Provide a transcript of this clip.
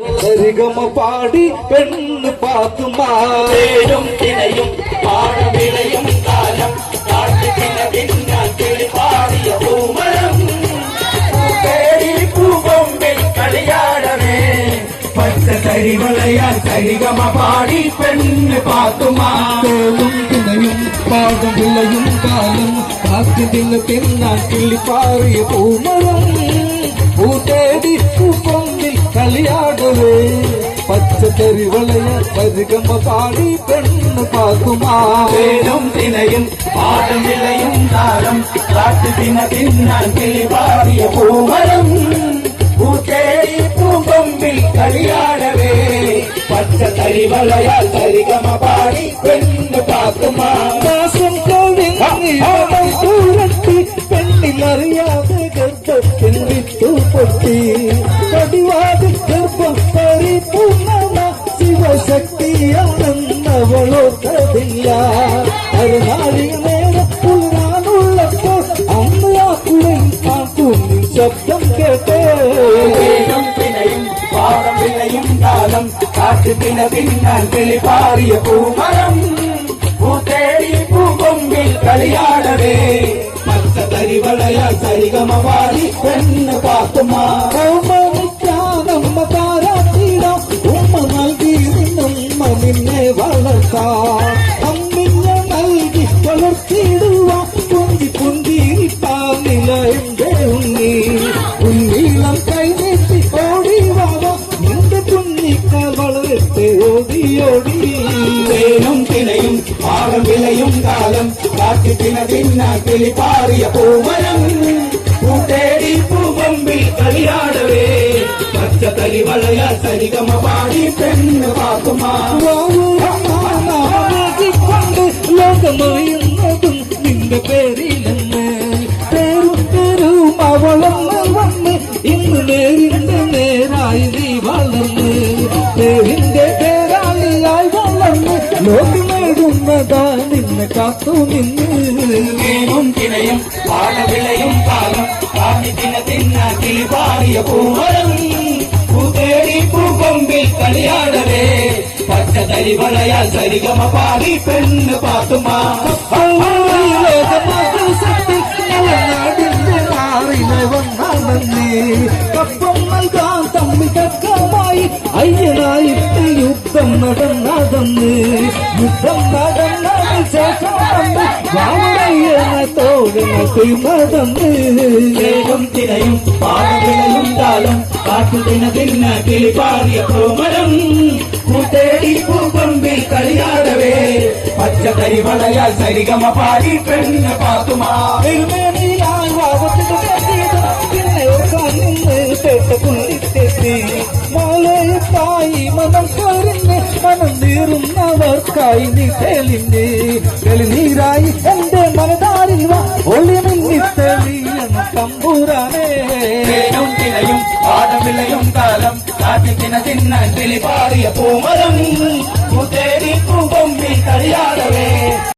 സരിഗമ പാടി പെണ്ണ് പാത്തുമാരും തിണയും പാടവിളയും കാലം. പാടിയ പൂമരം. കളിയാടവേ. പച്ച കരിവളയാൽ കരികമ പാടി പെണ്ണ് പാത്തുമാ. തോളും തിണയും പാടവിളയും കാലം. കാത്തു തിന്ന് തിന്നാൻ കിള്ളിപ്പാറിയ പൂമരം. கரி வளைய பதிகம்ப பாடி பெண்ணு பார்க்குமா? வேலும் தினையும் பாடம் இலையும் தாரம் காட்டு தினத்தின் நான் பாடிய பூமரம் பூத்தேடி பூங்கொம்பில் கலியாடவே. பச்சை கரி வளைய சரிகம பாடி பெண்ணு பார்க்குமா? மாசம் கோவில் பெண்ணில் அறியாத கர்ப்பத்தின் விட்டு பொட்டி செய்யா? அருணாளிய நேரம் குளிரான் உள்ளப்போ அம்மையா குறை நான் கூறி சப்தம் கேட்டேன் பிணையும் பாதம் பிணையும் காலம் காட்டு பிணவின் தரிவளையா சரிகமவாரி பெண்ணு பார்த்துமா? വളരട്ടെ ഓടി ഓടി തേനും തിണയും പാടം വിളയും കാലം. കാട്ടുകിണ പിന്നാ കിളി പാറിയ പൂമരം. പൂത്തേടി പൂകൊമ്പിൽ കളിയാടവേ. പച്ച കരിവളയാൽ കരികമ പാടി പെണ്ണ് കൊണ്ട് ലോകമറിയുന്നതും നിന്റെ പേരിലെന്ന്. പേരും പേരും അവളന്ന് காத்தோம் மேலும் கிளையும் வாழ விளையும் காலம் பாடி தினத்தின் நாட்டில் பாடிய பூமரம் பூதேடி பூகம்பில் கல்யாணவே பச்சை தரிவளையா சரிகம பாடி பெண்ணு பாத்துமா. சக்தி நாடிந்து மாறினவன் நன்றி ஐயனாயிட்டு யுத்தம் நடந்ததன்னு யுத்தம் മനം കറിഞ്ഞ് മനം നീറുന്നവർക്കായി നീ തെളിഞ്ഞ് തെളിനീരായി എന്റെ മനതാരിൽ ഒളി മിന്നി തെളിയണം തമ്പൂരാനേ. തേനും തിണയും പാടവിളയും കാലം കാട്ടിത്തിന തിന്നാൻ കിളി പാറിയ പൂമരം. പൂത്തേടി പൂകൊമ്പിൽ കളിയാടവേ.